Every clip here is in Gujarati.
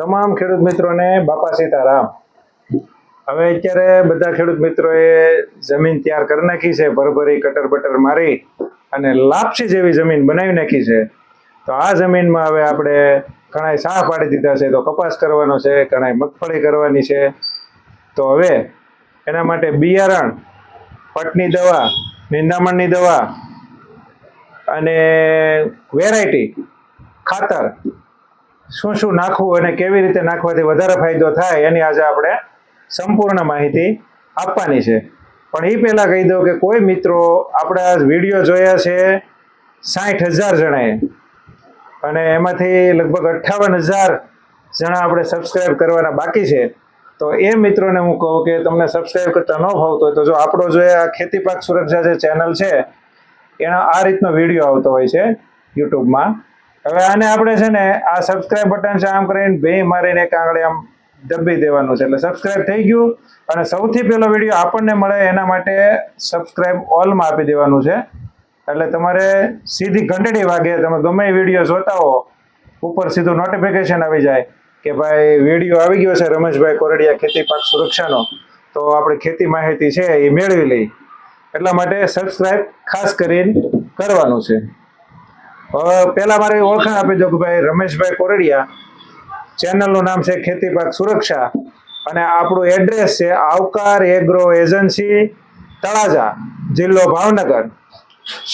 તમામ ખેડૂત મિત્રોને બાપા સીતારામ. હવે અત્યારે બધા ખેડૂત મિત્રોએ જમીન તૈયાર કરી નાખી છે, ભરભરી, કટર બટર મારી અને લાપસી જેવી જમીન બનાવી નાખી છે. તો આ જમીનમાં હવે આપણે ઘણાય સાહ પાડી દીધા છે, તો કપાસ કરવાનો છે ઘણા મગફળી કરવાની છે. તો હવે એના માટે બિયારણ, પટની દવા, નિંદામણની દવા અને વેરાયટી, ખાતર શું શું નાખવું અને કેવી રીતે નાખવાથી વધારે ફાયદો થાય એની આજે આપણે સંપૂર્ણ માહિતી આપવાની છે. પણ એ પહેલાં કહી દઉં કે કોઈ મિત્રો આપણા વીડિયો જોયા છે સાઠ હજાર જણાએ. અને એમાંથી લગભગ અઠ્ઠાવન હજાર જણા આપણે સબસ્ક્રાઈબ કરવાના બાકી છે. તો એ મિત્રોને હું કહું કે તમને સબસ્ક્રાઈબ કરતા ન ફાવતો હોય તો જો આપણો જો આ ખેતી પાક સુરક્ષા જે ચેનલ છે, એનો આ રીતનો વીડિયો આવતો હોય છે યુટ્યુબમાં. હવે આને આપણે છે ને આ સબસ્ક્રાઇબ બટન છે, આમ કરીને બે મારીને એક આંગળે આમ દબી દેવાનું છે. એટલે સબસ્ક્રાઇબ થઈ ગયું અને સૌથી પહેલો વીડિયો આપણને મળે એના માટે સબસ્ક્રાઇબ ઓલમાં આપી દેવાનું છે. એટલે તમારે સીધી ઘંટડી વાગે તમે ગમે એ વીડિયો જોતા હો, ઉપર સીધું નોટિફિકેશન આવી જાય કે ભાઈ વીડિયો આવી ગયો છે રમેશભાઈ કોરડિયા ખેતી પાક સુરક્ષાનો. તો આપણે ખેતી માહિતી છે એ મેળવી લઈ એટલા માટે સબસ્ક્રાઇબ ખાસ કરીને કરવાનું છે. હવે પહેલા મારે ઓળખાણ આપી દો કે ભાઈ રમેશભાઈ કોરડિયા. ચેનલનું નામ છે ખેતી પાક સુરક્ષા. અને આપણું એડ્રેસ છે આવકાર એગ્રો એજન્સી તળાજા, જિલ્લો ભાવનગર.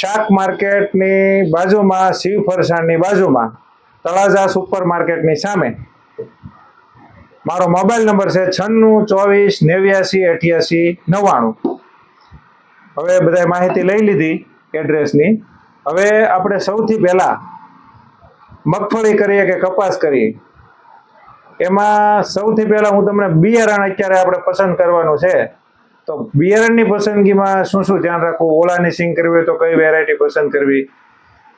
શાક માર્કેટની બાજુમાં, શિવ ફરસાણની બાજુમાં, તળાજા સુપર માર્કેટની સામે. મારો મોબાઈલ નંબર છે છન્નું, ચોવીસ, નેવ્યાસી, અઠ્યાસી, નવ્વાણું. હવે બધાય માહિતી લઈ લીધી એડ્રેસની હવે આપણે સૌથી પહેલા મગફળી કરીએ કે કપાસ કરીએ? એમાં સૌથી પહેલા હું તમને બિયારણ અત્યારે આપણે પસંદ કરવાનું છે. તો બિયારણની પસંદગીમાં શું શું ધ્યાન રાખવું? ઓળાની સિંગ કરવી હોય તો કઈ વેરાયટી પસંદ કરવી?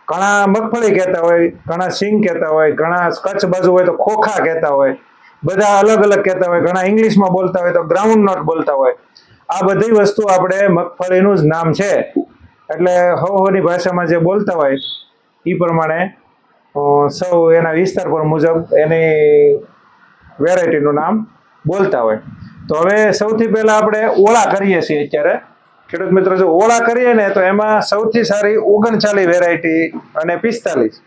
ઘણા મગફળી કહેતા હોય, ઘણા સિંગ કહેતા હોય, ઘણા કચ્છ બાજુ હોય તો ખોખા કહેતા હોય, બધા અલગ અલગ કહેતા હોય, ઘણા ઇંગ્લિશમાં બોલતા હોય તો ગ્રાઉન્ડ નોટ બોલતા હોય. આ બધી વસ્તુ આપણે મગફળીનું જ નામ છે. એટલે હવ હવની ભાષામાં જે બોલતા હોય એ પ્રમાણે સૌ એના વિસ્તાર પર મુજબ એની વેરાયટીનું નામ બોલતા હોય. તો હવે સૌથી પહેલાં આપણે ઓળા કરીએ છીએ અત્યારે. ખેડૂત મિત્રો, જો ઓળા કરીએ ને, તો એમાં સૌથી સારી ઓગણચાલીસ વેરાયટી અને પિસ્તાલીસ.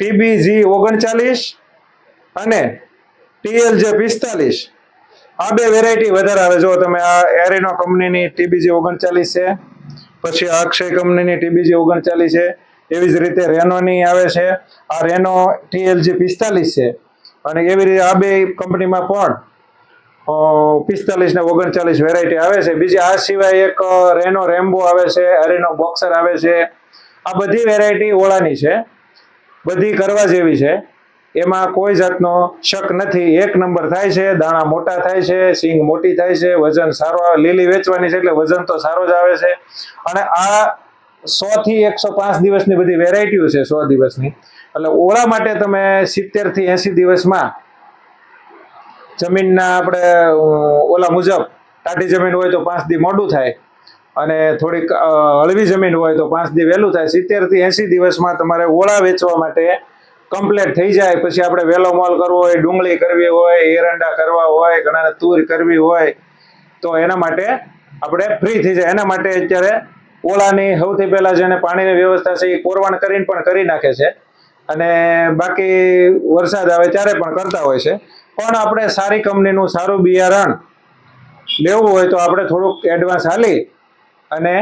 ટીબી જી ઓગણચાલીસ અને ટીએલ જે પિસ્તાલીસ. આ બે વેરાયટી વધારે આવે. જો તમે આ એરિનો કંપનીની ટીબીજી ઓગણચાલીસ છે પછી આ અક્ષય કંપનીની ટીબીજી ઓગણચાલીસ છે, એવી જ રીતે રેનોની આવે છે. આ રેનો ટીએલજી પિસ્તાલીસ છે. અને એવી રીતે આ બે કંપનીમાં પણ પિસ્તાલીસ ને ઓગણચાલીસ વેરાયટી આવે છે. બીજી આ સિવાય એક રેનો રેમ્બો આવે છે એરિનો બોક્સર આવે છે. આ બધી વેરાયટી ઓળાની છે. બધી કરવા જેવી છે. એમાં કોઈ જાતનો શક નથી. એક નંબર થાય છે, દાણા મોટા થાય છે, સિંગ મોટી થાય છે, વજન સારો લીલી વેચવાની છે એટલે વજન તો સારો જ આવે છે. અને આ સો થી એકસો પાંચ દિવસની બધી વેરાયટીઓ છે સો દિવસની. એટલે ઓળા માટે તમે સિત્તેરથી એસી દિવસમાં જમીનના આપણે ઓલા મુજબ ટાટી જમીન હોય તો પાંચ દી મોડું થાય અને થોડીક હળવી જમીન હોય તો પાંચ દી વહેલું થાય. સિત્તેરથી એસી દિવસમાં તમારે ઓળા વેચવા માટે કમ્પ્લીટ થઈ જાય, પછી આપણે વેલો મોલ કરવો હોય, ડુંગળી કરવી હોય, એરંડા કરવા હોય, ઘણાને તુર કરવી હોય, તો એના માટે આપણે ફ્રી થઈ જાય. એના માટે અત્યારે ઓળાની સૌથી પહેલા જેને પાણીની વ્યવસ્થા છે, એ કોરવાણ કરીને પણ કરી નાખે છે. અને બાકી વરસાદ આવે ત્યારે પણ કરતા હોય છે. પણ આપણે સારી કંપનીનું સારું બિયારણ લેવું હોય તો આપણે થોડુંક એડવાન્સ હાલી અને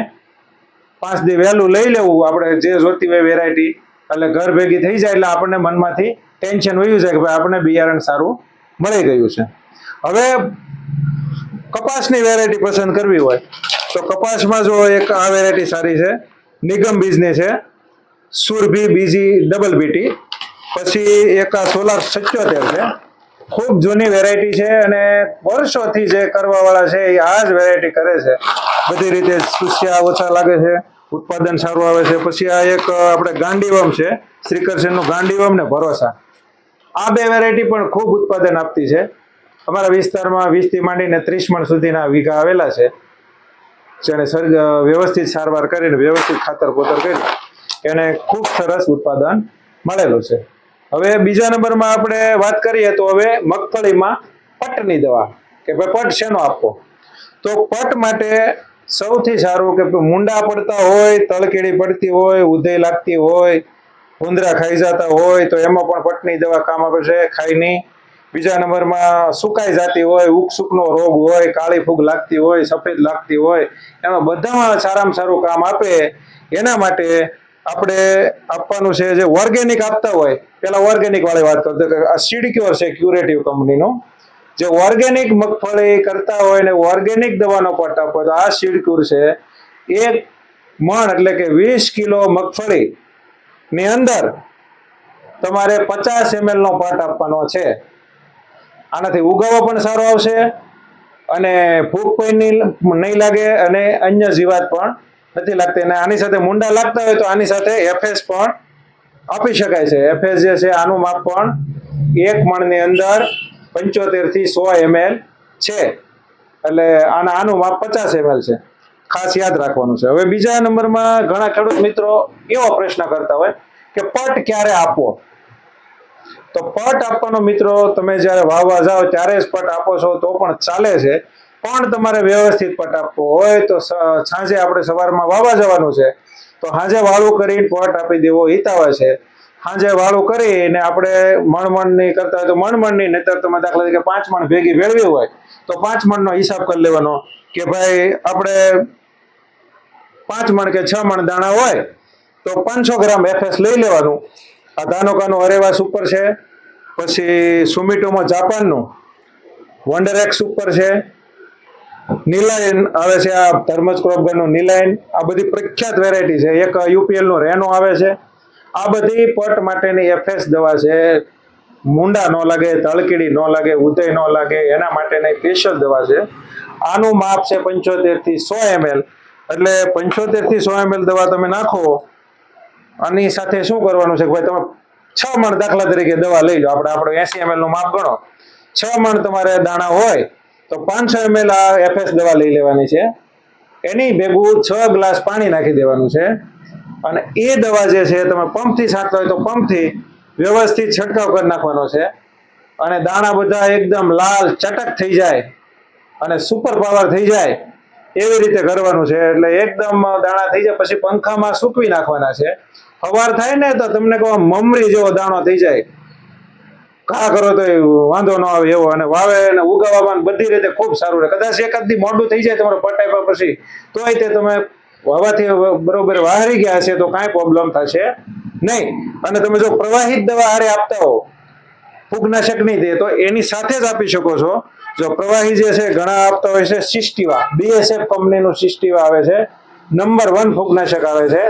પાંચ દી વહેલું લઈ લેવું. આપણે જે જોતી હોય વેરાયટી એટલે ઘર ભેગી થઈ જાય એટલે આપણને મનમાંથી ટેન્શન વયું જાય કે ભાઈ આપણને બિયારણ સારું મળી ગયું છે. હવે કપાસની વેરાયટી પસંદ કરવી હોય તો કપાસમાં જો એક આ વેરાયટી સારી છે, નિગમ બીજની છે, સુરભી બીજી ડબલ બીટી પછી એક આ સોલાર સત્યોતેર છે. ખૂબ જૂની વેરાયટી છે અને વર્ષોથી જે કરવાવાળા છે એ આ જ વેરાયટી કરે છે. બધી રીતે સુસ્યા ઓછા લાગે છે. ઉત્પાદન સારું આવે છે. પછી આ એક આપણે ગાંડીવમ છે. શ્રીકરસેનનું ગાંડીવમ ને ભરોસા. આ બે વેરાયટી પણ ખૂબ ઉત્પાદન આપતી છે. અમારા વિસ્તારમાં વીસથી માંડીને ત્રીસ મણ સુધીના વીઘા આવેલા છે. જેને સર્જ વ્યવસ્થિત સારવાર કરીને, વ્યવસ્થિત ખાતર કોતર કરી એને ખૂબ સરસ ઉત્પાદન મળેલું છે. હવે બીજા નંબરમાં આપણે વાત કરીએ તો હવે મગફળીમાં પટની દવા, કે ભાઈ પટ શેનો આપવો? તો પટ માટે સૌથી સારું કે મુંડા પડતા હોય તળકેડી પડતી હોય ઉધઈ લાગતી હોય, ઉંદરા ખાઈ જતા હોય, તો એમાં પણ પટની દવા કામ આપે છે, ખાઈ નહીં. બીજા નંબરમાં સુકાઈ જતી હોય ઉકસુકનો રોગ હોય, કાળી ફૂગ લાગતી હોય, સફેદ લાગતી હોય, એમાં બધામાં સારામાં સારું કામ આપે. એના માટે આપણે આપવાનું છે જે ઓર્ગેનિક આપતા હોય, પેલા ઓર્ગેનિક વાળી વાત કરતો કે આ સીડક્યોર છે ક્યુરેટિવ કંપનીનો જે ઓર્ગેનિક મગફળી કરતા હોય ને ઓર્ગેનિક દવાનો પટ આપો તો આ સીડક્યુર છે. એક મણ એટલે કે વીસ કિલો મગફળી ની અંદર તમારે પચાસ એમએલ નો પાટ આપવાનો છે. આનાથી ઉગાવો પણ સારો આવશે અને ભૂખ પણ નહીં લાગે અને અન્ય જીવાત પણ નથી લાગતી અને આની સાથે મુંડા લાગતા હોય તો આની સાથે એફએસ પણ આપી શકાય છે. એફએસ જે છે આનું માપ પણ એક મણની અંદર પંચોતેરથી સો એમએલ છે. એટલે આના આનું માપ પચાસ એમએલ છે. ખાસ યાદ રાખવાનું છે. હવે બીજા નંબરમાં ઘણા ખેડૂત મિત્રો એવો પ્રશ્ન કરતા હોય કે પટ ક્યારે આપવો? તો પટ આપવાનો મિત્રો તમે જ્યારે વાવવા જાઓ ત્યારે જ પટ આપો છો, તો પણ ચાલે છે. પણ તમારે વ્યવસ્થિત પટ આપવો હોય તો સાંજે આપણે સવારમાં વાવવા જવાનું છે. તો સાંજે વાળું કરીને પટ આપી દેવો હિતાવે છે. સાંજે વાળું કરીને આપણે મણમણની કરતા હોય તો મણમણની નહીતર તમે દાખલા તરીકે પાંચ મણ ભેગી ભેળવી હોય તો પાંચ મણનો હિસાબ કરી લેવાનો કે ભાઈ આપણે પાંચ મણ કે છ મણ દાણા હોય તો પાંચસો ગ્રામ એફએસ લઈ લેવાનું. આ ધાનુકાનું અરેવાસ ઉપર છે, પછી સુમિટોમો જાપાનનું વન્ડરેક્સ ઉપર છે નીલાયન આવે છે, આ ધર્મજ ક્રોપગનનું નીલાયન આ બધી પ્રખ્યાત વેરાયટી છે. એક યુપીએલનું રેનો આવે છે આ બધી પટ માટેની એફએસ દવા છે. મુંડા ન લાગે, તળકીડી ન લાગે, ઉદય ન લાગે, એના માટેની સ્પેશિયલ દવા છે. આનું માપ છે પંચોતેરથી સો એમએલ એટલે પંચોતેરથી સો એમએલ દવા તમે નાખો, આની સાથે શું કરવાનું છે ભાઈ તમે છ મણ દાખલા તરીકે દવા લઈ લો. આપણે આપણે એસી એમએલનું માપ ગણો. છ મણ તમારે દાણા હોય, તો પાંચસો એમએલ આ એફએસ દવા લઈ લેવાની છે. એની ભેગું છ ગ્લાસ પાણી નાખી દેવાનું છે. અને એ દવા જે છે, તમે પંપથી છાંટતા હોય તો પંપથી વ્યવસ્થિત છંટકાવ કરી નાખવાનો છે. અને દાણા બધા એકદમ લાલ, ચટક થઈ જાય અને સુપર પાવર થઈ જાય એવી રીતે કરવાનું છે. એટલે એકદમ દાણા થઈ જાય, પછી પંખામાં સૂકવી નાખવાના છે. હવાર થાય ને તો તમને કહો, મમરી જેવો દાણો થઈ જાય. ઘા કરો તો વાંધો ન આવે એવો. અને વાવે અને ઉગાવવામાં બધી રીતે ખૂબ સારું રહે. કદાચ એકાદ દી મોડું થઈ જાય તમારો પટાઈ પછી, તોય તે તમે વાવાથી બરોબર વાહરી ગયા છે તો કાંઈ પ્રોબ્લેમ થશે નહીં. અને તમે જો પ્રવાહિત દવા હારે આપતા હો, ફૂગનાશક નહીં દે, તો એની સાથે જ આપી શકો છો. જો પ્રવાહી જે છે, ઘણા આપતા હોય છે, સિસ્ટીવા. બીએસએફ કંપનીનું સિસ્ટીવા આવે છે. નંબર વન ફૂગનાશક આવે છે.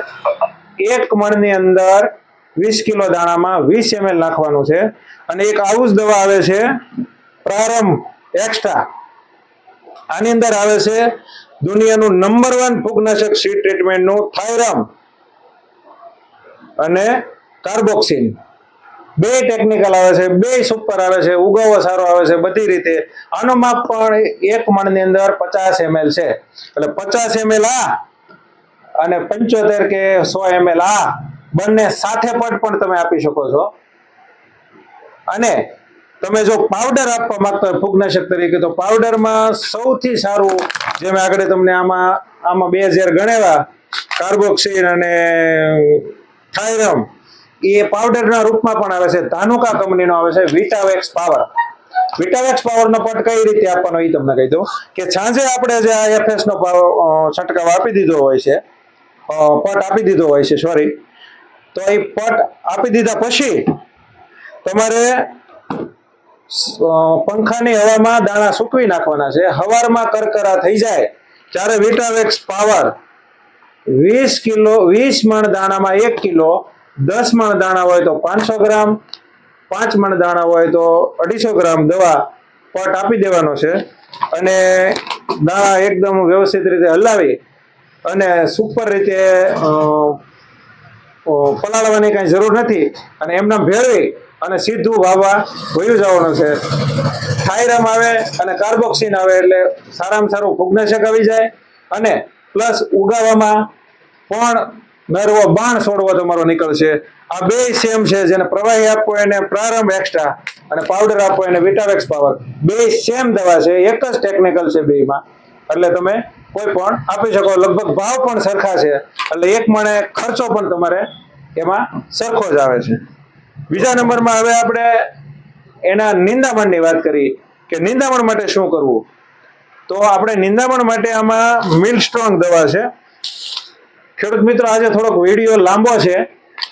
એક મણની અંદર વીસ કિલો દાણામાં વીસ એમએલ નાખવાનું છે. અને એક આવું જ દવા આવે છે, પ્રારંભ એક્સ્ટ્રા આની અંદર આવે છે દુનિયાનું નંબર વન ફૂગનાશક સીડ ટ્રીટમેન્ટનું થાયરામ અને કાર્બોક્સિન બે ટેકનિકલ આવે છે, બે સુપર આવે છે, ઉગાવો સારો આવે છે, બધી રીતે. આનો માપ પણ એક મણની અંદર પચાસ એમએલ છે. એટલે પચાસ એમએલ આ અને પંચોતેર કે સો એમએલ આ બંને સાથે પટ પણ તમે આપી શકો છો. અને તમે જો પાવડર આપવા માંગતા હોય ફૂગનાશક તરીકે, તો પાવડરમાં સૌથી સારું જે મેં આગળ તમને આમાં આમાં બે હજાર ગણેવા કાર્બોક્સિન અને થાયરમ એ પાવડરના રૂપમાં પણ આવે છે. ધાનુકા કંપનીનો આવે છે વિટાવેક્સ પાવર વિટાવેક્સ પાવરનો પટ કઈ રીતે આપવાનો એ તમને કહી દઉં કે સાંજે આપણે જે આ એફએસનો છંટકાવ આપી દીધો હોય છે પટ આપી દીધો હોય છે સોરી તો એ પટ આપી દીધા પછી તમારે પંખાની હવામાં દાણા સૂકવી નાખવાના છે. હવારમાં કરકરા થઈ જાય, ત્યારે વિટાવેક્સ પાવર વીસ કિલો, વીસ મણ દાણામાં એક કિલો, દસ મણ દાણા હોય તો પાંચસો ગ્રામ, પાંચ મણ દાણા હોય તો અઢીસો ગ્રામ દવા પટ આપી દેવાનો છે. અને દાણા એકદમ વ્યવસ્થિત રીતે હલાવી અને સુપર રીતે પલાળવાની કાંઈ જરૂર નથી. અને એમના ભેળવી અને સીધું વાવવા વયું જવાનું છે. થાયરામ આવે અને કાર્બોક્સિન આવે એટલે સારામાં સારું ફૂગનાશક આવી જાય. અને પ્લસ ઉગાવામાં પણ નરવો બાણ છોડવો તમારો નીકળશે. આ બે સેમ છે જેને પ્રવાહી આપવો એને પ્રારંભ એક્સ્ટ્રા અને પાવડર આપવો એને વિટાવેક્સ પાવર બે સેમ દવા છે, એક જ ટેકનિકલ છે બેમાં. એટલે તમે કોઈ પણ આપી શકો. લગભગ ભાવ પણ સરખા છે. એટલે એક મણે ખર્ચો પણ તમારે એમાં સરખો જ આવે છે. બીજા નંબરમાં હવે આપણે એના નિંદામણની વાત કરી કે નિંદામણ માટે શું કરવું? તો આપણે નિંદામણ માટે આમાં મિલ સ્ટ્રોંગ દવા છે. ખેડૂત મિત્રો, આજે થોડોક વીડિયો લાંબો છે,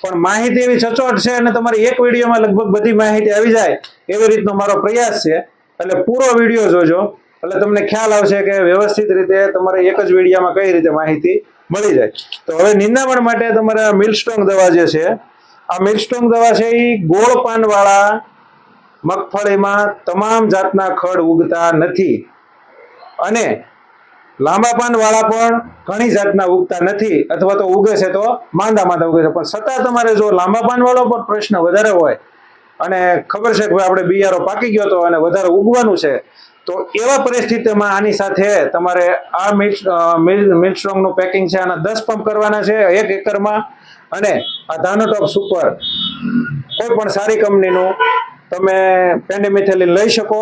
પણ માહિતી એવી સચોટ છે અને તમારે એક વિડીયોમાં લગભગ બધી માહિતી આવી જાય એવી રીતનો મારો પ્રયાસ છે. એટલે પૂરો વીડિયો જોજો. એટલે તમને ખ્યાલ આવશે કે વ્યવસ્થિત રીતે તમારે એક જ વિડીયામાં કઈ રીતે માહિતી મળી જાય. તો હવે નિંદામણ માટે તમારે મિલસ્ટોંગ દવા જે છે આ મિલસ્ટોંગ દવા છે એ ગોળ પાનવાળા મગફળીમાં તમામ જાતના ખડ ઉગતા નથી. અને લાંબા પાન વાળા પણ ઘણી જાતના ઉગતા નથી અથવા તો ઉગે છે તો માંદા માંદા ઉગે છે. પણ છતાં તમારે જો લાંબા પાન વાળો પણ પ્રશ્ન વધારે હોય અને ખબર છે કે આપણે બિયારો પાકી ગયો હતો અને વધારે ઉગવાનું છે તો એવા પરિસ્થિતિમાં આની સાથે તમારે આ મિલ્ક સ્ટ્રોંગનું પેકિંગ છે, આના દસ પંપ કરવાના છે, એક એકરમાં. અને આ ધાનોટોપ સુપર, કોઈ પણ સારી કંપનીનું તમે પેન્ડેમિથેલિન લઈ શકો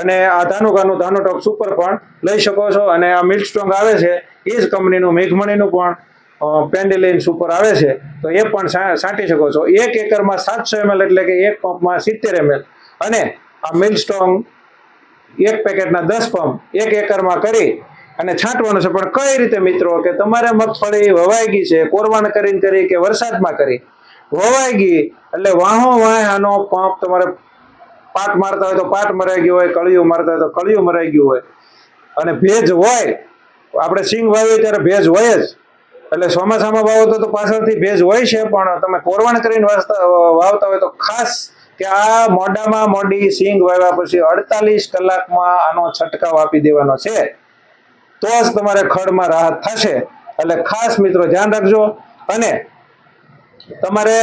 અને આ ધાનુકાનું ધાનોટોપ સુપર પણ લઈ શકો છો. અને આ મિલ્ક સ્ટ્રોંગ આવે છે, એ જ કંપનીનું મેઘમણીનું પણ પેન્ડિલિન સુપર આવે છે. તો એ પણ સાંટી શકો છો. એક એકરમાં સાતસો એમએલ એટલે કે એક પંપમાં સિત્તેર એમએલ. અને આ મિલ્ક સ્ટ્રોંગ એક પેકેટના દસ પંપ એક એકરમાં કરી અને છાંટવાનું છે. પણ કઈ રીતે મિત્રો કે તમારે મગફળી વવાઈ ગઈ છે કોરવાણ કરીને કરી કે વરસાદમાં કરી? વવાઈ ગઈ એટલે વાહો વાહ આનો પંપ તમારે પાટ મારતા હોય તો પાટ મરાઈ ગયું હોય, કળિયું મારતા હોય તો કળિયું મરાઈ ગયું હોય. અને ભેજ હોય, આપણે સિંગ વાવીએ ત્યારે ભેજ હોય જ. એટલે ચોમાસામાં વાવો તો પાછળથી ભેજ હોય છે, પણ તમે કોરવાણ કરીને વાવતા હોય તો ખાસ કે આ મોઢામાં મોઢી સિંગ વાવ્યા પછી અડતાલીસ કલાકમાં આનો છંટકાવ આપી દેવાનો છે. તો જ તમારે ખડમાં રાહત થશે. એટલે ખાસ મિત્રો ધ્યાન રાખજો. અને તમારે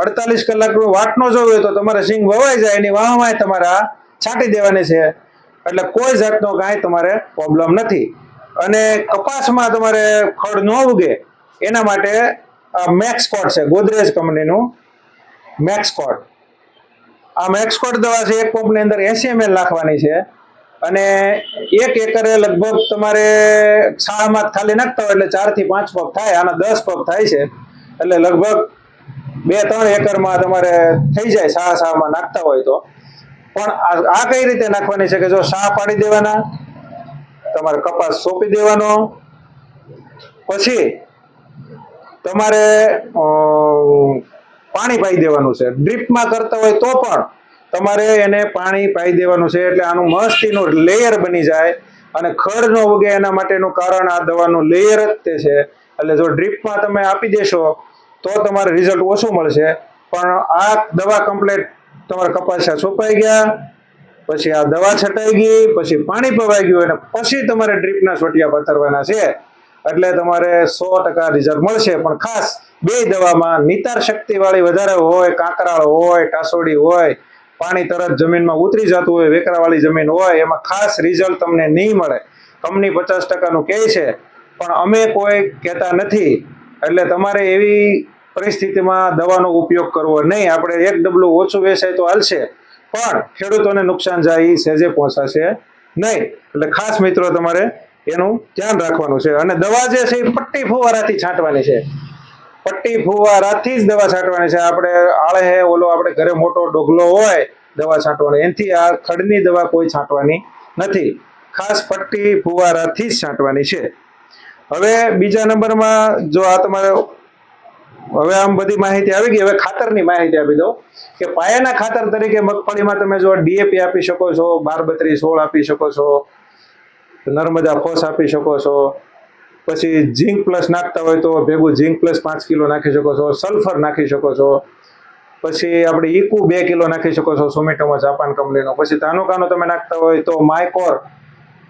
અડતાલીસ કલાકનો વાટનો જોવો હોય તો તમારે સિંગ વવાઈ જાય, એની વાહમાં તમારે આ છાંટી દેવાની છે. એટલે કોઈ જાતનો કાંઈ તમારે પ્રોબ્લેમ નથી. અને કપાસમાં તમારે ખડ ન ઉગે. એના માટે મેક્સકોટ છે, ગોદરેજ કંપનીનું મેક્સકોટ આ મેક્સકોટ દવા છે, એક પંપની અંદર એસી એમએલ નાખવાની છે. અને એક એકરે લગભગ તમારે શાળામાં ખાલી નાખતા હોય એટલે ચારથી પાંચ પગ થાય, આના દસ પગ થાય છે. એટલે લગભગ બે, ત્રણ એકરમાં તમારે થઈ જાય શાળા શાળામાં નાખતા હોય તો. પણ આ કઈ રીતે નાખવાની છે કે જો શાહ પાડી દેવાના, તમારે કપાસ સોંપી દેવાનો, પછી તમારે પાણી પાઈ દેવાનું છે. ડ્રીપમાં કરતા હોય તો પણ તમારે એને પાણી પાઈ દેવાનું છે એટલે આનું મસ્તીનું લેયર બની જાય અને ખડ ન ઉગે એના માટેનું કારણ આ દવાનું લેયર જ તે છે. એટલે જો ડ્રીપમાં તમે આપી દેશો તો તમારે રિઝલ્ટ ઓછું મળશે. પણ આ દવા કમ્પ્લેટ તમારા કપાસિયા સોંપાઈ ગયા, પછી આ દવા છટાઈ ગઈ, પછી પાણી પવાઈ ગયું અને પછી તમારે ડ્રીપના છોટિયા પથરવાના છે. એટલે તમારે સો ટકા રિઝલ્ટ મળશે. પણ ખાસ બે દવામાં નિતાર શક્તિ વાળી વધારે હોય, કાંકરાળ હોય, ટાસોડી હોય, પાણી તરત જમીનમાં ઉતરી જતું હોય, વેકરાવાળી જમીન હોય, એમાં ખાસ રિઝલ્ટ તમને નહીં મળે. કંપની પચાસ ટકાનું કહે છે, પણ અમે કોઈ કહેતા નથી. એટલે તમારે એવી પરિસ્થિતિમાં દવાનો ઉપયોગ કરવો નહીં. આપણે એક ડબલું ઓછું વેચાય તો હાલશે, પણ ખેડૂતોને નુકસાન જાય એ સહેજે પહોંચાશે નહીં. એટલે ખાસ મિત્રો તમારે એનું ધ્યાન રાખવાનું છે. અને દવા જે છે એ પટ્ટી ફુવારાથી છાંટવાની છે. પટ્ટી ફુવારાથી જ દવા છાંટવાની છે. આપણે આળે હે, ઓલો આપણે ઘરે મોટો ડોગલો હોય, દવા છાંટવાનો. એનાથી આ ખડની દવા કોઈ છાંટવાની નથી. ખાસ પટ્ટી ફુવારાથી જ છાંટવાની છે. હવે બીજા નંબરમાં જો આ તમારે, હવે આમ બધી માહિતી આવી ગઈ. હવે ખાતરની માહિતી આપી દો કે પાયાના ખાતર તરીકે મગફળીમાં તમે જો ડીએપી આપી શકો છો બાર બત્રીસ સોળ આપી શકો છો, નર્મદા ફોસ આપી શકો છો પછી ઝીંક પ્લસ નાખતા હોય તો ભેગું ઝીંક પ્લસ પાંચ કિલો નાખી શકો છો સલ્ફર નાખી શકો છો. પછી આપણે ઈકુ બે કિલો નાખી શકો છો સોમેટોમાં જાપાન કંપનીનો પછી તાનુકાનો તમે નાખતા હોય તો માયકોર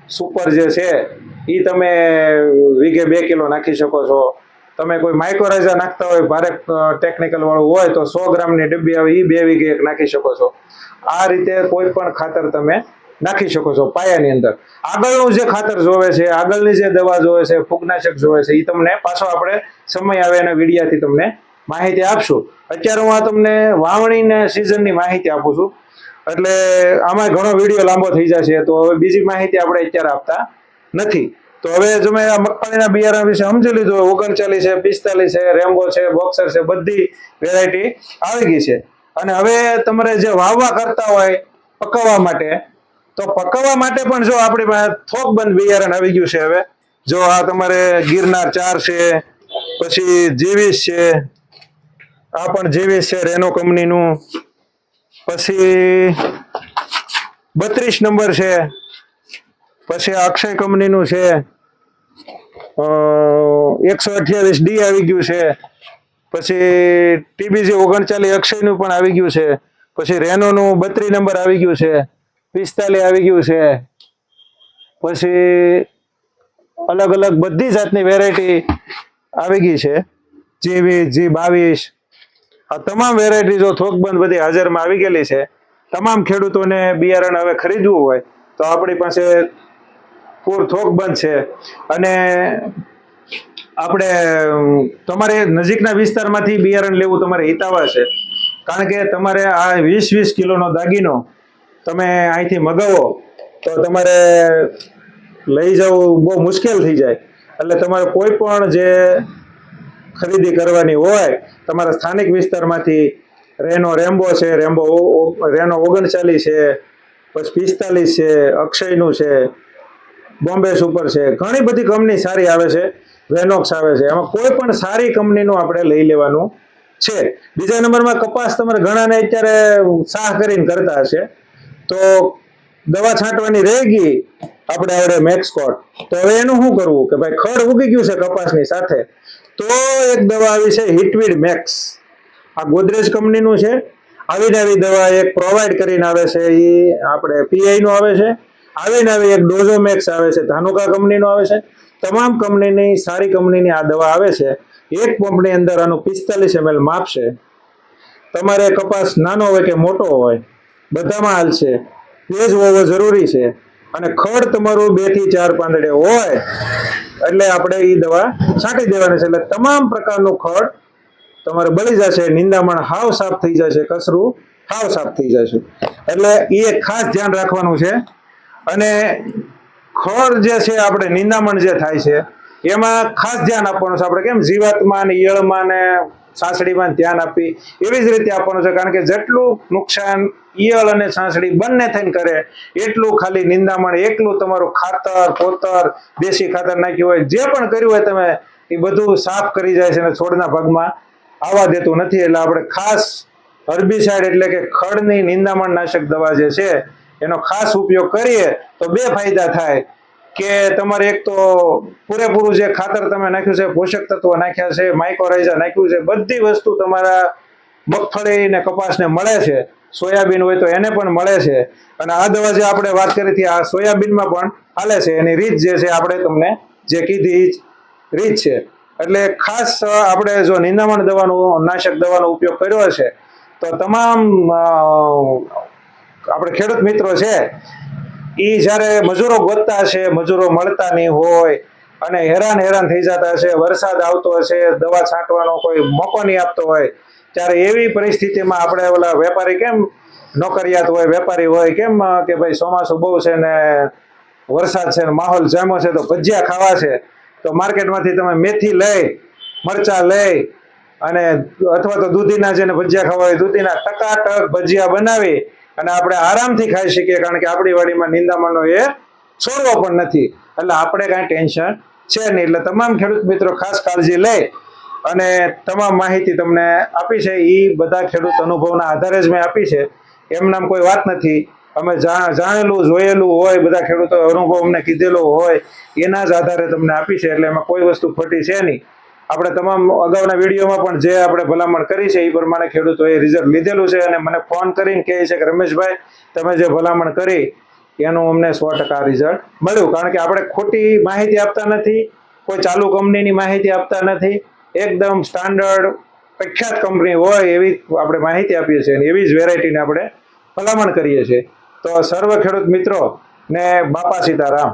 સુપર જે છે એ તમે વીઘે બે કિલો નાખી શકો છો. તમે કોઈ માઇક્રોરાઇઝર નાખતા હોય, ભારે ટેકનિકલ વાળું હોય તો સો ગ્રામની ડબ્બી આવે એ બે વીઘે એક નાખી શકો છો. આ રીતે કોઈ પણ ખાતર તમે નાખી શકો છો પાયાની અંદર. આગળનું જે ખાતર જોવે છે, આગળની જે દવા જોવે છે, ફૂગનાશક જોવે છે એ તમને પાછો આપણે સમય આવે એના વિડીયાથી તમને માહિતી આપશું. અત્યારે હું આ તમને વાવણીને સિઝનની માહિતી આપું છું. એટલે આમાં ઘણો વીડિયો લાંબો થઈ જશે, તો હવે બીજી માહિતી આપણે અત્યારે આપતા નથી. તો હવે તમે આ મગફળીના બિયારણ વિશે સમજી લીધું, ઓગણચાલીસ છે, પિસ્તાલીસ છે, રેમ્બો છે, બોક્સર છે, બધી વેરાયટી આવી ગઈ છે. અને હવે તમારે જે વાવવા કરતા હોય, પકવવા માટે તો પકવવા માટે પણ જો આપણી પાસે થોક બંધ બિયારણ આવી ગયું છે હવે. જો આ તમારે ગિરનાર ચાર છે, પછી જેવીસ છે, આ પણ જેવીસ છે રેનો કંપનીનું. પછી બત્રીસ નંબર છે, પછી અક્ષય કંપનીનું છે. એકસો અઠ્યાવીસ ડી આવી ગયું છે. પછી ટીબીજી ઓગણચાલીસ અક્ષયનું પણ આવી ગયું છે. પછી રેનોનું બત્રીસ નંબર આવી ગયું છે. પિસ્તાલીસ આવી ગયું છે. પછી અલગ અલગ બધી જાતની વેરાયટી આવી ગઈ છે. જી વીસ જી બાવીસ. આ તમામ વેરાયટી જો થોકબંધ બધી હાજરમાં આવી ગયેલી છે. તમામ ખેડૂતોને બિયારણ હવે ખરીદવું હોય તો આપણી પાસે પૂર થોકબંધ છે. અને આપણે તમારે નજીકના વિસ્તારમાંથી બિયારણ લેવું તમારે હિતાવા છે. કારણ કે તમારે આ વીસ વીસ કિલોનો દાગીનો તમે અહીંથી મગાવો, તો તમારે લઈ જવું બહુ મુશ્કેલ થઈ જાય. એટલે તમારે કોઈ પણ જે ખરીદી કરવાની હોય, તમારા સ્થાનિક વિસ્તારમાંથી રેનો રેમ્બો છે, રેમ્બો રેનો ઓગણચાલીસ છે, પછી પિસ્તાલીસ છે, અક્ષયનું છે, બોમ્બે સુપર છે, ઘણી બધી કંપની સારી આવે છે વેનોક્સ આવે છે. એમાં કોઈ પણ સારી કંપનીનું આપણે લઈ લેવાનું છે. બીજા નંબરમાં કપાસ તમારે ઘણાને અત્યારે સાહ કરીને કરતા હશે. તો દવા છાંટવાની રહી ગઈ આપણે આવડે મેક્સકોટ તો હવે એનું શું કરવું? કે ભાઈ ખડ ઉગી ગયું છે કપાસની સાથે. તો એક દવા આવી છે હિટવીડ મેક્સ આ ગોદરેજ કંપનીનું છે. આવી દવા એક પ્રોવાઈડ કરીને આવે છે. એ આપણે પીઆઈનું આવે છે. આવીને આવી એક ડોઝોમેક્સ આવે છે. ધાનુકા કંપનીનું આવે છે. તમામ કંપનીની, સારી કંપનીની આ દવા આવે છે. એક પંપની અંદર આનું પિસ્તાલીસ એમએલ માપશે તમારે કપાસ નાનો હોય કે મોટો હોય બધામાં હાલશે જ હોવો જરૂરી છે. અને ખડ તમારું બેથી ચાર પાંદડે હોય, એટલે આપણે એ દવા છાંટી દેવાની છે. એટલે તમામ પ્રકારનું ખડ તમારે બળી જશે, નિંદામણ હાવ સાફ થઈ જશે, કસરું હાવ સાફ થઈ જશે. એટલે એ ખાસ ધ્યાન રાખવાનું છે. અને ખડ જે છે, આપણે નિંદામણ જે થાય છે, એમાં ખાસ ધ્યાન આપવાનું છે. આપણે કેમ જીવાતમાં ને ઈયળમાં ને સાંસળીમાં ધ્યાન આપી એવી જ રીતે આપવાનું છે. કારણ કે જેટલું નુકસાન ઈયળ અને સાસડી બંને થઈને કરે, એટલું ખાલી નિંદામણ, એકલું તમારું ખાતર, પોતર, દેશી ખાતર નાખ્યું હોય, જે પણ કર્યું હોય તમે, એ બધું સાફ કરી જાય છે અને છોડના ભાગમાં આવવા દેતું નથી. એટલે આપણે ખાસ હર્બિસાઇડ એટલે કે ખડની નિંદામણ નાશક દવા જે છે, એનો ખાસ ઉપયોગ કરીએ તો બે ફાયદા થાય. કે તમારે એક તો પૂરેપૂરું જે ખાતર તમે નાખ્યું છે, પોષક તત્વો નાખ્યા છે માઇક્રોરાઇઝા નાખ્યું છે, બધી વસ્તુ તમારા મગફળી ને કપાસને મળે છે. સોયાબીન હોય તો એને પણ મળે છે. અને આ દવા જે આપણે વાત કરી હતી, આ સોયાબીનમાં પણ હાલે છે. એની રીત જે છે આપણે તમને જે કીધી રીત છે. એટલે ખાસ આપણે જો નિંદામણ દવાનો, નાશક દવાનો ઉપયોગ કર્યો છે તો તમામ આપણે ખેડૂત મિત્રો છે એ જ્યારે મજૂરો ગોતતા હશે, મજૂરો મળતા નહીં હોય અને હેરાન હેરાન થઈ જતા હશે, વરસાદ આવતો હશે, દવા છાંટવાનો કોઈ મોકો નહીં આપતો હોય, ત્યારે એવી પરિસ્થિતિમાં આપણે ઓલા વેપારી કેમ નોકરિયાત હોય, વેપારી હોય, કેમ કે ભાઈ ચોમાસું બહુ છે ને વરસાદ છે ને માહોલ જામ્યો છે, તો ભજીયા ખાવા છે, તો માર્કેટમાંથી તમે મેથી લઈ, મરચા લઈ અને અથવા તો દૂધીના જેને ભજીયા ખાવા હોય, દૂધીના ટકાટક ભજીયા બનાવી અને આપણે આરામથી ખાઈ શકીએ, કારણ કે આપણી વાડીમાં નિંદામણનો એ છોડવો પણ નથી. એટલે આપણે કાંઈ ટેન્શન છે નહીં. એટલે તમામ ખેડૂત મિત્રો ખાસ કાળજી લે અને તમામ માહિતી તમને આપી છે. એ બધા ખેડૂત અનુભવના આધારે જ મેં આપી છે. એમનામ કોઈ વાત નથી. અમે જાણેલું, જોયેલું હોય, બધા ખેડૂતો અનુભવ અમને કીધેલો હોય, એના જ આધારે તમને આપી છે. એટલે એમાં કોઈ વસ્તુ ખોટી છે નહીં. આપણે તમામ અગાઉના વિડીયોમાં પણ જે આપણે ભલામણ કરી છે, એ પ્રમાણે ખેડૂતોએ રિઝલ્ટ લીધેલું છે અને મને ફોન કરીને કહે છે કે રમેશભાઈ, તમે જે ભલામણ કરી, એનું અમને સો ટકા રિઝલ્ટ મળ્યું. કારણ કે આપણે ખોટી માહિતી આપતા નથી, કોઈ ચાલુ કંપનીની માહિતી આપતા નથી. એકદમ સ્ટાન્ડર્ડ પ્રખ્યાત કંપની હોય એવી આપણે માહિતી આપીએ છીએ અને એવી જ વેરાયટીને આપણે ભલામણ કરીએ છીએ. તો સર્વ ખેડૂત મિત્રો ને બાપા સીતારામ.